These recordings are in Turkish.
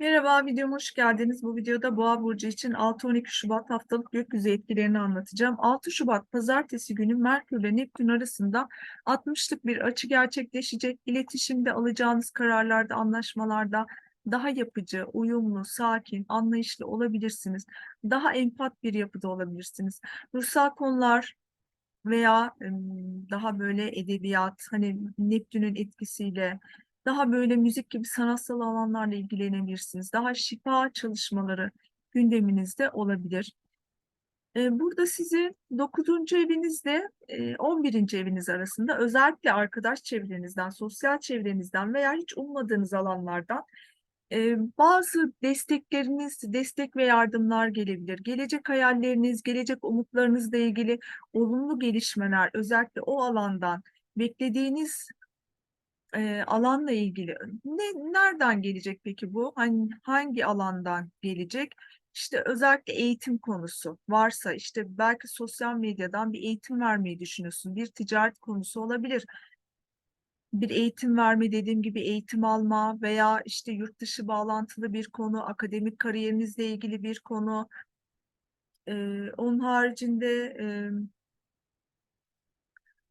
Merhaba, videoma hoş geldiniz. Bu videoda Boğa burcu için 6-12 Şubat haftalık gökyüzü etkilerini anlatacağım. 6 Şubat Pazartesi günü Merkür ile Neptün arasında 60'lık bir açı gerçekleşecek. İletişimde alacağınız kararlarda, anlaşmalarda daha yapıcı, uyumlu, sakin, anlayışlı olabilirsiniz. Daha empat bir yapıda olabilirsiniz. Ruhsal konular veya daha böyle edebiyat, hani Neptün'ün etkisiyle daha böyle müzik gibi sanatsal alanlarla ilgilenebilirsiniz. Daha şifa çalışmaları gündeminizde olabilir. Ee, Burada sizi 9. evinizle e, 11. eviniz arasında özellikle arkadaş çevrenizden, sosyal çevrenizden veya hiç ummadığınız alanlardan e, bazı destekleriniz, destek ve yardımlar gelebilir. Gelecek hayalleriniz, gelecek umutlarınızla ilgili olumlu gelişmeler, özellikle o alandan beklediğiniz e, alanla ilgili ne nereden gelecek peki bu? Hani hangi alandan gelecek? İşte özellikle eğitim konusu varsa işte belki sosyal medyadan bir eğitim vermeyi düşünüyorsun. Bir ticaret konusu olabilir. Bir eğitim verme dediğim gibi eğitim alma veya işte yurt dışı bağlantılı bir konu, akademik kariyerinizle ilgili bir konu. Ee, onun haricinde e,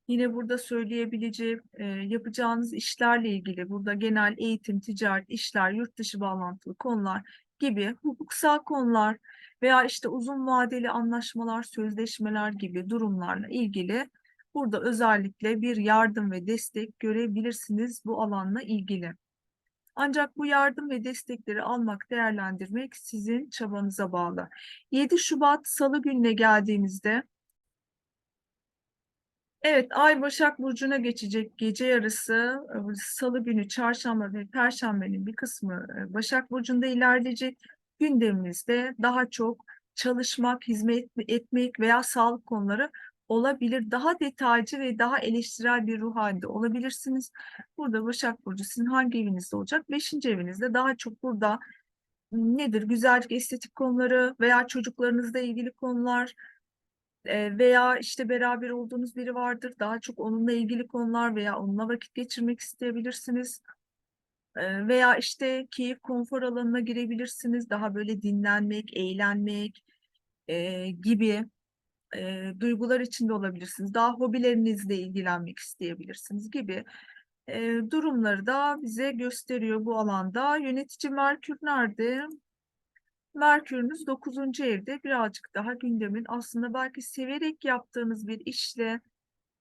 Yine burada söyleyebileceğim e, yapacağınız işlerle ilgili burada genel eğitim, ticaret, işler, yurt dışı bağlantılı konular gibi hukuksal konular veya işte uzun vadeli anlaşmalar, sözleşmeler gibi durumlarla ilgili burada özellikle bir yardım ve destek görebilirsiniz bu alanla ilgili. Ancak bu yardım ve destekleri almak, değerlendirmek sizin çabanıza bağlı. 7 Şubat Salı gününe geldiğimizde Evet, Ay Başak Burcu'na geçecek gece yarısı e, Salı günü, Çarşamba ve Perşembe'nin bir kısmı e, Başak Burcu'nda ilerleyecek. Gündemimizde daha çok çalışmak, hizmet etmek veya sağlık konuları olabilir. Daha detaycı ve daha eleştirel bir ruh halinde olabilirsiniz. Burada Başak Burcu sizin hangi evinizde olacak? Beşinci evinizde daha çok burada nedir? Güzellik, estetik konuları veya çocuklarınızla ilgili konular veya işte beraber olduğunuz biri vardır. Daha çok onunla ilgili konular veya onunla vakit geçirmek isteyebilirsiniz. Veya işte keyif, konfor alanına girebilirsiniz. Daha böyle dinlenmek, eğlenmek e, gibi e, duygular içinde olabilirsiniz. Daha hobilerinizle ilgilenmek isteyebilirsiniz gibi e, durumları da bize gösteriyor bu alanda. Yönetici Merkür nerede? Merkür'ünüz 9. evde birazcık daha gündemin aslında belki severek yaptığınız bir işle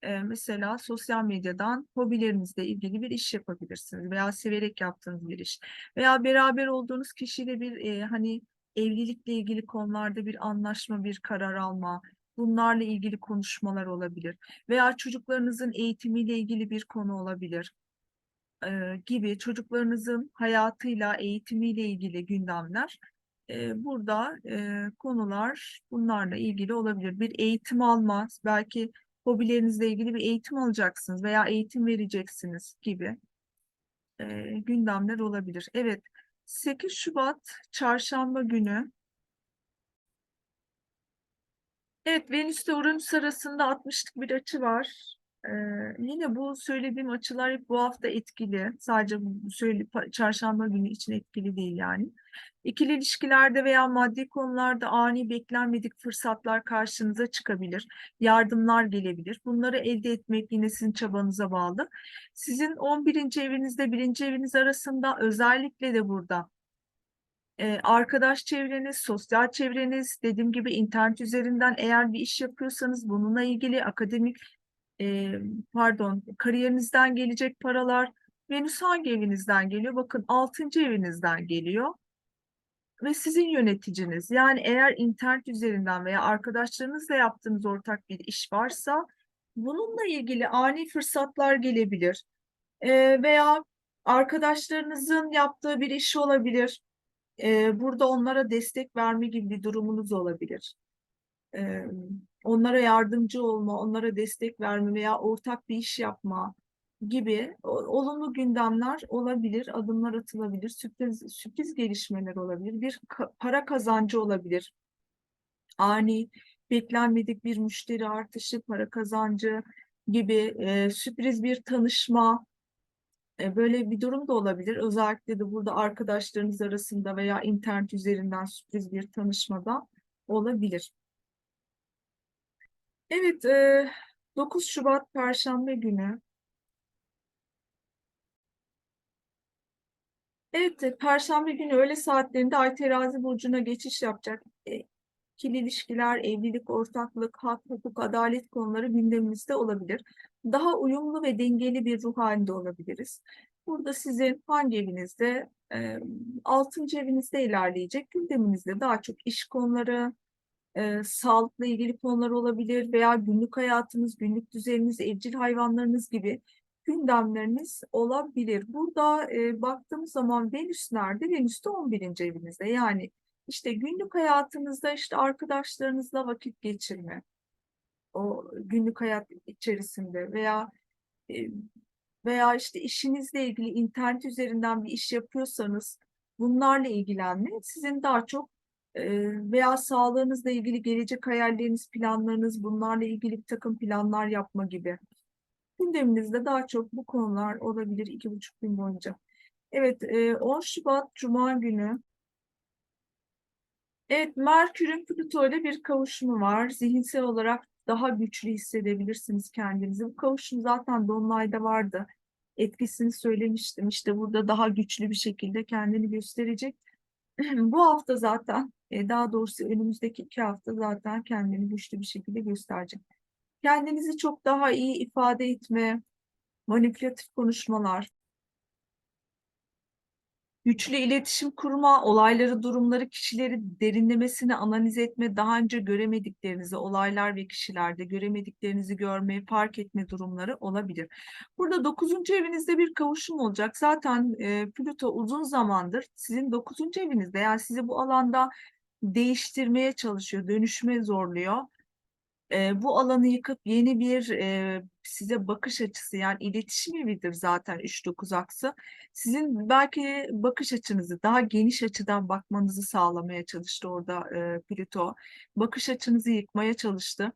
e, mesela sosyal medyadan hobilerinizle ilgili bir iş yapabilirsiniz veya severek yaptığınız bir iş veya beraber olduğunuz kişiyle bir e, hani evlilikle ilgili konularda bir anlaşma, bir karar alma, bunlarla ilgili konuşmalar olabilir veya çocuklarınızın eğitimiyle ilgili bir konu olabilir e, gibi çocuklarınızın hayatıyla, eğitimiyle ilgili gündemler burada e, konular bunlarla ilgili olabilir. Bir eğitim alma, belki hobilerinizle ilgili bir eğitim alacaksınız veya eğitim vereceksiniz gibi e, gündemler olabilir. Evet, 8 Şubat Çarşamba günü. Evet, Venüs ile Uranüs arasında 60'lık bir açı var. Ee, yine bu söylediğim açılar hep bu hafta etkili. Sadece söyle, çarşamba günü için etkili değil yani. İkili ilişkilerde veya maddi konularda ani beklenmedik fırsatlar karşınıza çıkabilir. Yardımlar gelebilir. Bunları elde etmek yine sizin çabanıza bağlı. Sizin 11. evinizde 1. eviniz arasında özellikle de burada e, arkadaş çevreniz, sosyal çevreniz, dediğim gibi internet üzerinden eğer bir iş yapıyorsanız bununla ilgili akademik e, pardon kariyerinizden gelecek paralar Venüs hangi evinizden geliyor? Bakın 6. evinizden geliyor ve sizin yöneticiniz. Yani eğer internet üzerinden veya arkadaşlarınızla yaptığınız ortak bir iş varsa bununla ilgili ani fırsatlar gelebilir. E, veya arkadaşlarınızın yaptığı bir iş olabilir. E, burada onlara destek verme gibi bir durumunuz olabilir. E, onlara yardımcı olma, onlara destek verme veya ortak bir iş yapma gibi olumlu gündemler olabilir, adımlar atılabilir, sürpriz, sürpriz gelişmeler olabilir, bir para kazancı olabilir. Ani, beklenmedik bir müşteri artışı, para kazancı gibi e, sürpriz bir tanışma E, Böyle bir durum da olabilir. Özellikle de burada arkadaşlarınız arasında veya internet üzerinden sürpriz bir tanışmada olabilir. Evet, e, 9 Şubat Perşembe günü. Evet, e, Perşembe günü öğle saatlerinde Ay Terazi burcuna geçiş yapacak. E, ilişkiler, evlilik, ortaklık, hak, hukuk, adalet konuları gündemimizde olabilir. Daha uyumlu ve dengeli bir ruh halinde olabiliriz. Burada sizin hangi evinizde, e, 6. evinizde ilerleyecek gündeminizde daha çok iş konuları, e, sağlıkla ilgili konular olabilir veya günlük hayatınız, günlük düzeniniz, evcil hayvanlarınız gibi gündemleriniz olabilir. Burada e, baktığımız zaman Venüs nerede? Venüs de 11. evinizde. Yani işte günlük hayatınızda işte arkadaşlarınızla vakit geçirme, o günlük hayat içerisinde veya veya işte işinizle ilgili internet üzerinden bir iş yapıyorsanız bunlarla ilgilenme sizin daha çok veya sağlığınızla ilgili gelecek hayalleriniz, planlarınız, bunlarla ilgili bir takım planlar yapma gibi. Gündeminizde daha çok bu konular olabilir iki buçuk gün boyunca. Evet, e, 10 Şubat Cuma günü Evet, Merkür'ün Plüto ile bir kavuşumu var. Zihinsel olarak daha güçlü hissedebilirsiniz kendinizi. Bu kavuşum zaten Dolunay'da vardı. Etkisini söylemiştim. İşte burada daha güçlü bir şekilde kendini gösterecek. Bu hafta zaten, e, daha doğrusu önümüzdeki iki hafta zaten kendini güçlü bir şekilde gösterecek. Kendinizi çok daha iyi ifade etme, manipülatif konuşmalar, Güçlü iletişim kurma, olayları, durumları, kişileri derinlemesine analiz etme, daha önce göremediklerinizi, olaylar ve kişilerde göremediklerinizi görme, fark etme durumları olabilir. Burada dokuzuncu evinizde bir kavuşum olacak. Zaten e, Plüto uzun zamandır sizin dokuzuncu evinizde, yani sizi bu alanda değiştirmeye çalışıyor, dönüşme zorluyor e, bu alanı yıkıp yeni bir e, size bakış açısı yani iletişim evidir zaten 3-9 aksı. Sizin belki bakış açınızı daha geniş açıdan bakmanızı sağlamaya çalıştı orada e, Plüto. Bakış açınızı yıkmaya çalıştı.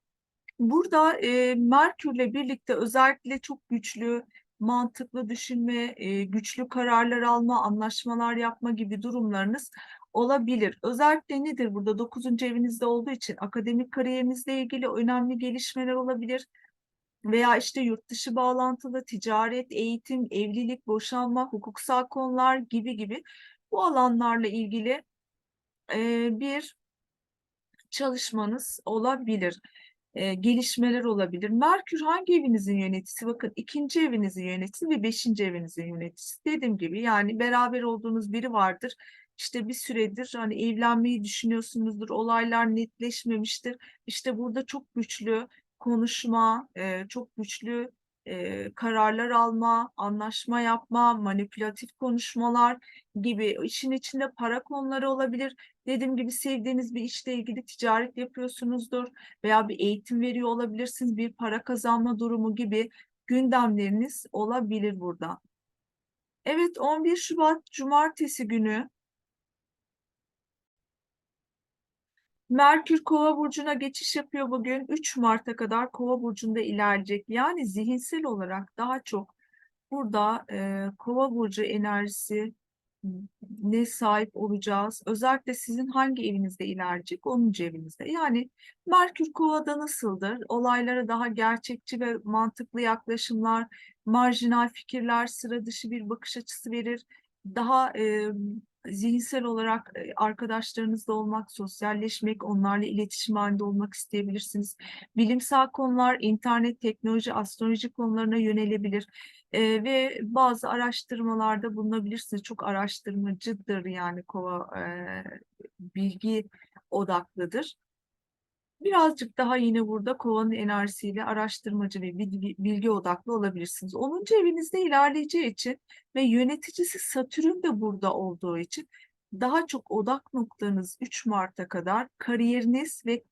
Burada e, Merkür'le birlikte özellikle çok güçlü, mantıklı düşünme, güçlü kararlar alma, anlaşmalar yapma gibi durumlarınız olabilir. Özellikle nedir burada? Dokuzuncu evinizde olduğu için akademik kariyerinizle ilgili önemli gelişmeler olabilir. Veya işte yurt dışı bağlantılı ticaret, eğitim, evlilik, boşanma, hukuksal konular gibi gibi bu alanlarla ilgili e, bir çalışmanız olabilir e, gelişmeler olabilir. Merkür hangi evinizin yöneticisi? Bakın ikinci evinizin yöneticisi ve beşinci evinizin yöneticisi. Dediğim gibi yani beraber olduğunuz biri vardır. İşte bir süredir hani evlenmeyi düşünüyorsunuzdur, olaylar netleşmemiştir. İşte burada çok güçlü konuşma, e, çok güçlü e, kararlar alma, anlaşma yapma, manipülatif konuşmalar gibi işin içinde para konuları olabilir. Dediğim gibi sevdiğiniz bir işle ilgili ticaret yapıyorsunuzdur veya bir eğitim veriyor olabilirsiniz, bir para kazanma durumu gibi gündemleriniz olabilir burada. Evet 11 Şubat Cumartesi günü Merkür Kova burcuna geçiş yapıyor bugün. 3 Mart'a kadar Kova burcunda ilerleyecek. Yani zihinsel olarak daha çok burada e, Kova burcu enerjisi ne sahip olacağız? Özellikle sizin hangi evinizde ilerleyecek? 10. evinizde. Yani Merkür Kova'da nasıldır? Olaylara daha gerçekçi ve mantıklı yaklaşımlar, marjinal fikirler, sıra dışı bir bakış açısı verir. Daha e, zihinsel olarak e, arkadaşlarınızla olmak, sosyalleşmek, onlarla iletişim halinde olmak isteyebilirsiniz. Bilimsel konular, internet, teknoloji, astroloji konularına yönelebilir. E, ve bazı araştırmalarda bulunabilirsiniz. Çok araştırmacıdır yani kova e, bilgi odaklıdır. Birazcık daha yine burada kovanın enerjisiyle araştırmacı ve bilgi, odaklı olabilirsiniz. 10. evinizde ilerleyeceği için ve yöneticisi Satürn de burada olduğu için daha çok odak noktanız 3 Mart'a kadar kariyeriniz ve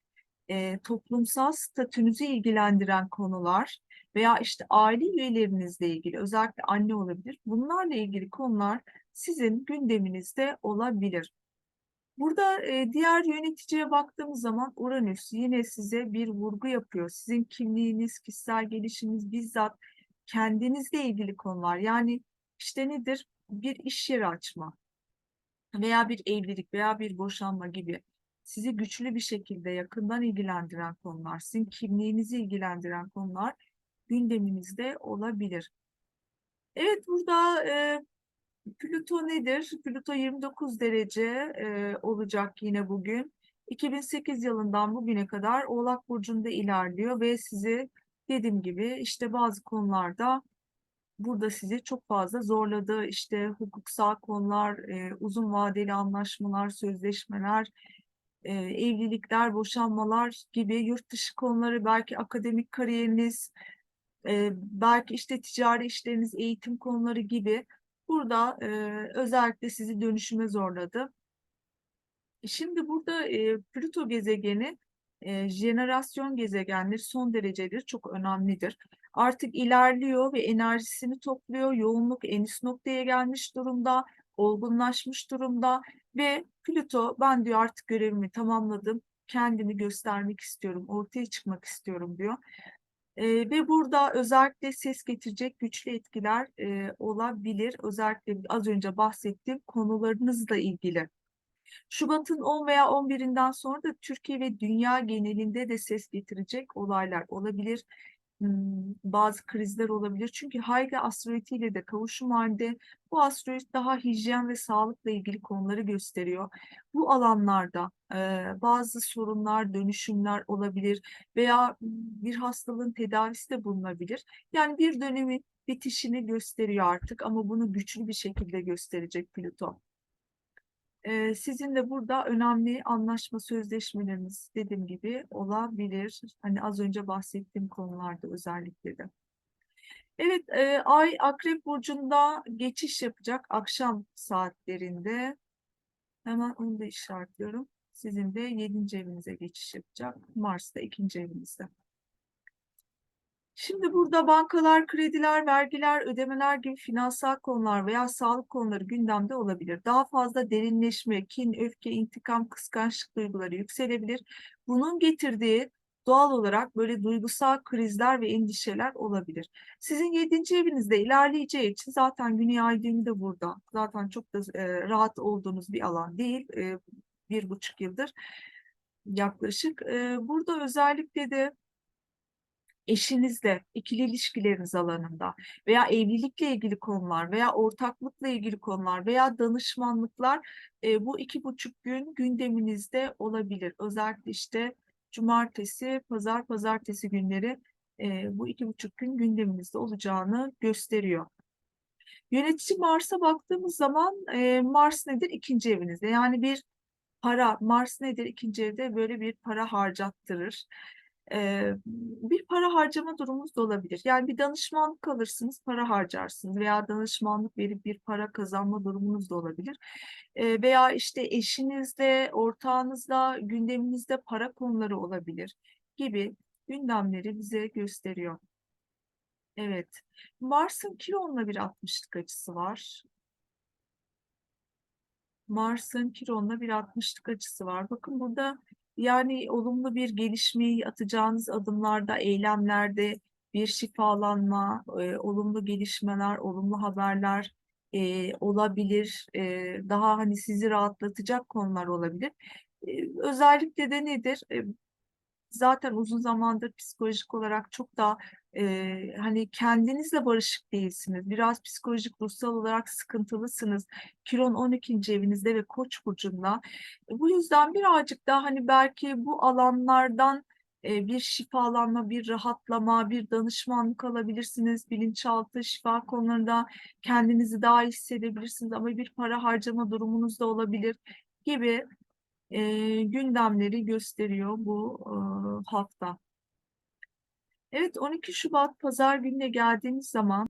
e, toplumsal statünüzü ilgilendiren konular veya işte aile üyelerinizle ilgili özellikle anne olabilir. Bunlarla ilgili konular sizin gündeminizde olabilir. Burada e, diğer yöneticiye baktığımız zaman Uranüs yine size bir vurgu yapıyor. Sizin kimliğiniz, kişisel gelişiminiz bizzat kendinizle ilgili konular. Yani İşte nedir? Bir iş yeri açma veya bir evlilik veya bir boşanma gibi sizi güçlü bir şekilde yakından ilgilendiren konular, sizin kimliğinizi ilgilendiren konular gündeminizde olabilir. Evet burada e, Plüto nedir? Plüto 29 derece e, olacak yine bugün. 2008 yılından bugüne kadar Oğlak Burcu'nda ilerliyor ve sizi dediğim gibi işte bazı konularda burada sizi çok fazla zorladı. İşte hukuksal konular, e, uzun vadeli anlaşmalar, sözleşmeler, e, evlilikler, boşanmalar gibi yurt dışı konuları, belki akademik kariyeriniz, e, belki işte ticari işleriniz, eğitim konuları gibi burada e, özellikle sizi dönüşüme zorladı. Şimdi burada e, Plüto gezegeni e, jenerasyon gezegenleri son derecedir, çok önemlidir. Artık ilerliyor ve enerjisini topluyor, yoğunluk en üst noktaya gelmiş durumda, olgunlaşmış durumda ve Plüto ben diyor artık görevimi tamamladım, kendimi göstermek istiyorum, ortaya çıkmak istiyorum diyor. E, ve burada özellikle ses getirecek güçlü etkiler e, olabilir. Özellikle az önce bahsettiğim konularınızla ilgili. Şubat'ın 10 veya 11'inden sonra da Türkiye ve dünya genelinde de ses getirecek olaylar olabilir. Hmm, Bazı krizler olabilir. Çünkü Hayga asteroidiyle de kavuşum halinde bu asteroid daha hijyen ve sağlıkla ilgili konuları gösteriyor. Bu alanlarda e, bazı sorunlar, dönüşümler olabilir veya bir hastalığın tedavisi de bulunabilir. Yani bir dönemin bitişini gösteriyor artık ama bunu güçlü bir şekilde gösterecek Plüto. Ee, sizin de burada önemli anlaşma sözleşmeleriniz dediğim gibi olabilir. Hani az önce bahsettiğim konularda özellikle de. Evet, e, Ay Akrep Burcu'nda geçiş yapacak akşam saatlerinde. Hemen onu da işaretliyorum. Sizin de 7. evinize geçiş yapacak. Mars'ta 2. evinizde. Şimdi burada bankalar, krediler, vergiler, ödemeler gibi finansal konular veya sağlık konuları gündemde olabilir. Daha fazla derinleşme, kin, öfke, intikam, kıskançlık duyguları yükselebilir. Bunun getirdiği doğal olarak böyle duygusal krizler ve endişeler olabilir. Sizin yedinci evinizde ilerleyeceği için zaten Güney Ay düğümü burada. Zaten çok da e, rahat olduğunuz bir alan değil. E, bir buçuk yıldır yaklaşık. E, burada özellikle de eşinizle, ikili ilişkileriniz alanında veya evlilikle ilgili konular veya ortaklıkla ilgili konular veya danışmanlıklar e, bu iki buçuk gün gündeminizde olabilir. Özellikle işte cumartesi, pazar, pazartesi günleri e, bu iki buçuk gün gündeminizde olacağını gösteriyor. Yönetici Mars'a baktığımız zaman e, Mars nedir? İkinci evinizde. Yani bir para, Mars nedir? İkinci evde böyle bir para harcattırır bir para harcama durumunuz da olabilir. Yani bir danışmanlık alırsınız, para harcarsınız veya danışmanlık verip bir para kazanma durumunuz da olabilir. Veya işte eşinizle, ortağınızla, gündeminizde para konuları olabilir gibi gündemleri bize gösteriyor. Evet. Mars'ın Kiron'la bir 60'lık açısı var. Mars'ın Kiron'la bir 60'lık açısı var. Bakın burada yani olumlu bir gelişmeyi atacağınız adımlarda, eylemlerde bir şifalanma, e, olumlu gelişmeler, olumlu haberler e, olabilir. E, daha hani sizi rahatlatacak konular olabilir. E, özellikle de nedir? E, zaten uzun zamandır psikolojik olarak çok daha e, hani kendinizle barışık değilsiniz. Biraz psikolojik, ruhsal olarak sıkıntılısınız. Kiron 12. evinizde ve Koç burcunda. E, bu yüzden birazcık daha hani belki bu alanlardan e, bir şifalanma, bir rahatlama, bir danışmanlık alabilirsiniz. Bilinçaltı, şifa konularında kendinizi daha iyi hissedebilirsiniz ama bir para harcama durumunuz da olabilir gibi e, gündemleri gösteriyor bu e, hafta. Evet 12 Şubat Pazar gününe geldiğimiz zaman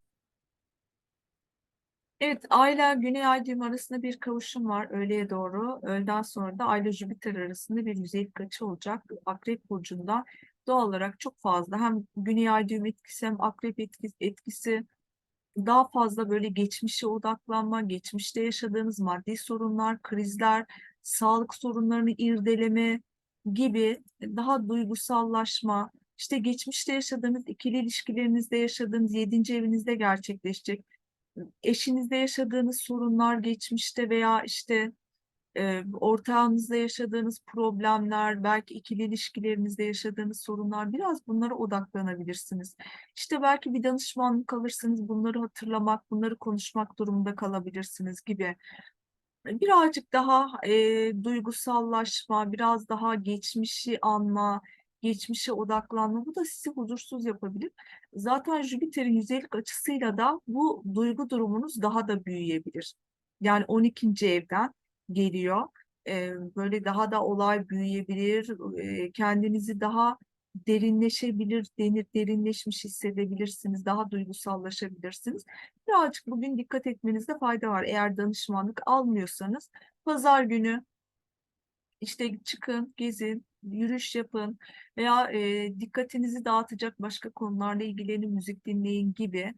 Evet, Ayla Güney Ay düğümü arasında bir kavuşum var öğleye doğru. Öğleden sonra da Ayla Jüpiter arasında bir yüzeylik açı olacak. Akrep burcunda doğal olarak çok fazla hem Güney Ay düğümü etkisi hem Akrep etkisi, etkisi daha fazla böyle geçmişe odaklanma, geçmişte yaşadığınız maddi sorunlar, krizler, sağlık sorunlarını irdeleme gibi daha duygusallaşma, işte geçmişte yaşadığınız ikili ilişkilerinizde yaşadığınız yedinci evinizde gerçekleşecek eşinizle yaşadığınız sorunlar geçmişte veya işte e, ortağınızla yaşadığınız problemler, belki ikili ilişkilerinizde yaşadığınız sorunlar biraz bunlara odaklanabilirsiniz. İşte belki bir danışmanlık alırsınız, bunları hatırlamak, bunları konuşmak durumunda kalabilirsiniz gibi. Birazcık daha e, duygusallaşma, biraz daha geçmişi anma, geçmişe odaklanma bu da sizi huzursuz yapabilir. Zaten Jüpiter'in yüzeylik açısıyla da bu duygu durumunuz daha da büyüyebilir. Yani 12. evden geliyor. E, böyle daha da olay büyüyebilir, e, kendinizi daha derinleşebilir, denir, derinleşmiş hissedebilirsiniz, daha duygusallaşabilirsiniz. Birazcık bugün dikkat etmenizde fayda var. Eğer danışmanlık almıyorsanız pazar günü işte çıkın, gezin, yürüyüş yapın veya e, dikkatinizi dağıtacak başka konularla ilgilenin, müzik dinleyin gibi.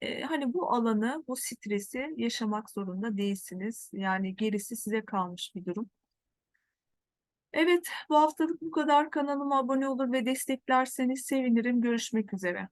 E, hani bu alanı, bu stresi yaşamak zorunda değilsiniz. Yani gerisi size kalmış bir durum. Evet, bu haftalık bu kadar. Kanalıma abone olur ve desteklerseniz sevinirim. Görüşmek üzere.